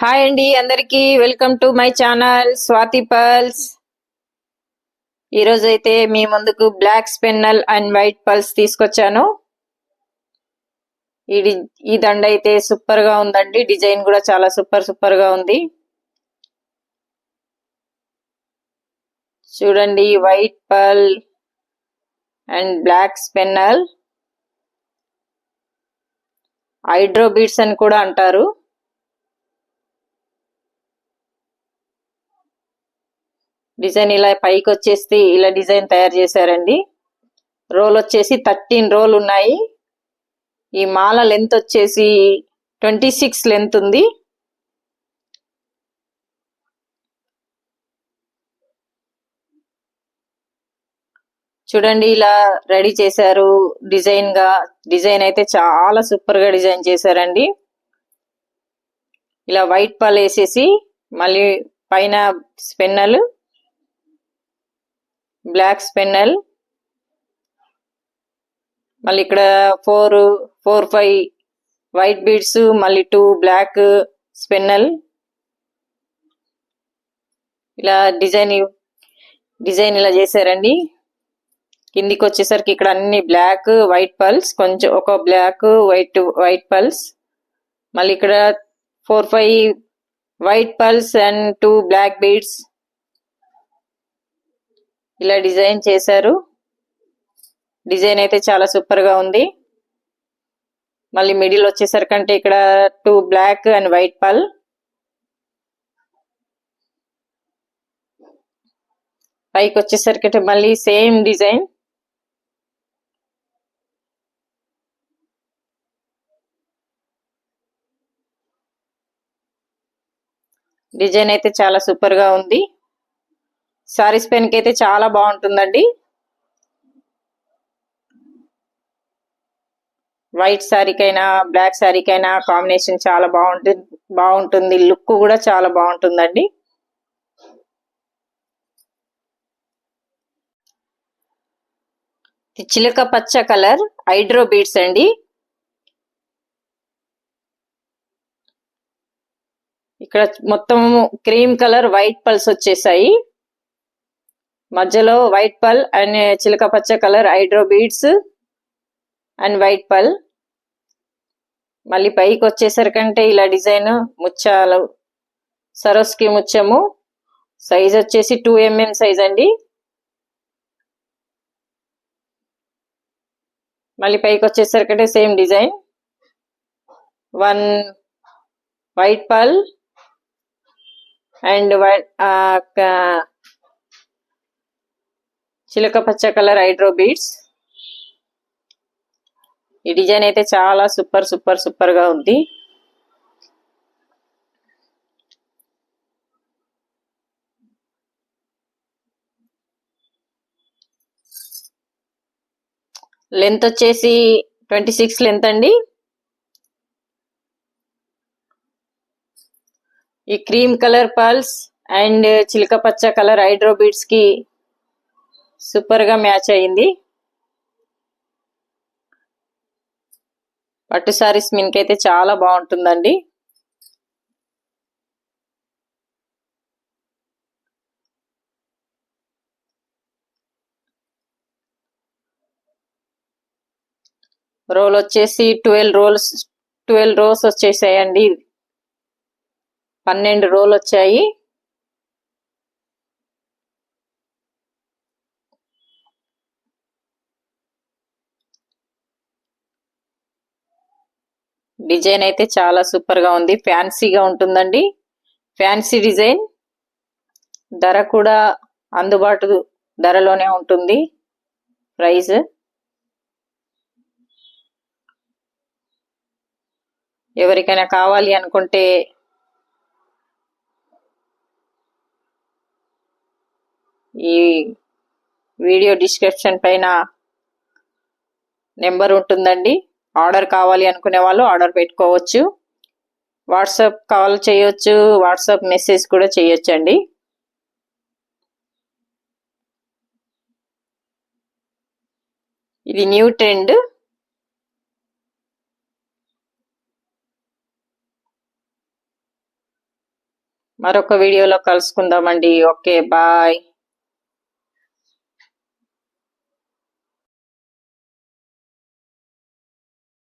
Hi అండి అందరికీ welcome to my channel Swathi pearls ఈరోజు అయితే మీ ముందుకు black spinel and white pearls తీసుకొచ్చాను. ఈ ఈ దండ అయితే సూపర్గా ఉందండి డిజైన్ కూడా చాలా సూపర్ సూపర్గా ఉంది. చూడండి white pearl and black spinel. Hydro beads అని కూడా అంటారు. డిజైన్ ఇలా పైకి వచ్చేసి ఇలా డిజైన్ తయారు చేశారండి. రోల్ వచ్చేసి థర్టీన్ రోల్ ఉన్నాయి. ఈ మాల లెంత్ వచ్చేసి ట్వంటీ సిక్స్ లెంత్ ఉంది. చూడండి ఇలా రెడీ చేశారు. డిజైన్గా డిజైన్ అయితే చాలా సూపర్గా డిజైన్ చేశారండి. ఇలా వైట్ పాలు వేసేసి మళ్ళీ పైన స్పెన్నల్ బ్లాక్ స్పెన్నల్ మళ్ళీ ఇక్కడ four four five white beads మళ్ళీ టూ బ్లాక్ స్పెన్నల్ ఇలా డిజైన్ డిజైన్ ఇలా చేశారండి. కిందికి వచ్చేసరికి ఇక్కడ అన్ని బ్లాక్ వైట్ పల్స్ కొంచెం ఒక బ్లాక్ వైట్ వైట్ పల్స్ మళ్ళీ ఇక్కడ four five white pearls and two black beads ఇలా డిజైన్ చేశారు. డిజైన్ అయితే చాలా సూపర్గా ఉంది. మళ్ళీ మిడిల్ వచ్చేసరికంటే ఇక్కడ టూ బ్లాక్ అండ్ వైట్ పల్. పైకి వచ్చేసరికి మళ్ళీ సేమ్ డిజైన్. డిజైన్ అయితే చాలా సూపర్గా ఉంది. సారీస్ పెన్ అయితే చాలా బాగుంటుందండి వైట్ శారీకైనా బ్లాక్ శారీకైనా కాంబినేషన్ చాలా బాగుంటుంది బాగుంటుంది లుక్ కూడా చాలా బాగుంటుందండి చిలక పచ్చ కలర్ హైడ్రో బీడ్స్ అండి ఇక్కడ మొత్తం క్రీమ్ కలర్ వైట్ పల్స్ వచ్చేసాయి మధ్యలో వైట్ పల్ అండ్ చిలక పచ్చ colour hydro beads and white pearl. మళ్ళీ పైకి వచ్చేసరికంటే ఇలా డిజైన్ ముత్యాలు సరోస్కి ముత్యము సైజ్ వచ్చేసి టూ ఎంఎం సైజ్ అండి. మళ్ళీ పైకి వచ్చేసరికంటే same design. One white pearl and చిలక పచ్చ కలర్ హైడ్రో బీడ్స్. ఈ డిజైన్ అయితే చాలా సూపర్ సూపర్ సూపర్గా ఉంది. లెంత్ వచ్చేసి ట్వంటీ సిక్స్ లెంత్ అండి. ఈ క్రీమ్ కలర్ పల్స్ అండ్ చిలక పచ్చ కలర్ హైడ్రో బీడ్స్కి సూపర్గా మ్యాచ్ అయింది. పట్టు సారీస్ మీనకైతే చాలా బాగుంటుందండి. రోల్ వచ్చేసి ట్వెల్వ్ రోల్స్ ట్వెల్వ్ రోల్స్ వచ్చేసాయండి. పన్నెండు రోల్ వచ్చాయి. డిజైన్ అయితే చాలా సూపర్గా ఉంది. ఫ్యాన్సీగా ఉంటుందండి. Fancy design. ధర కూడా అందుబాటు ధరలోనే ఉంటుంది. ప్రైస్. ఎవరికైనా కావాలి అనుకుంటే ఈ వీడియో డిస్క్రిప్షన్ పైన నెంబర్ ఉంటుందండి. ఆర్డర్ కావాలి అనుకునే వాళ్ళు ఆర్డర్ పెట్టుకోవచ్చు. వాట్సాప్ కాల్ చేయొచ్చు వాట్సాప్ మెసేజ్ కూడా చేయొచ్చు అండి ఇది న్యూ ట్రెండ్. మరొక వీడియోలో కలుసుకుందామండి. Okay bye.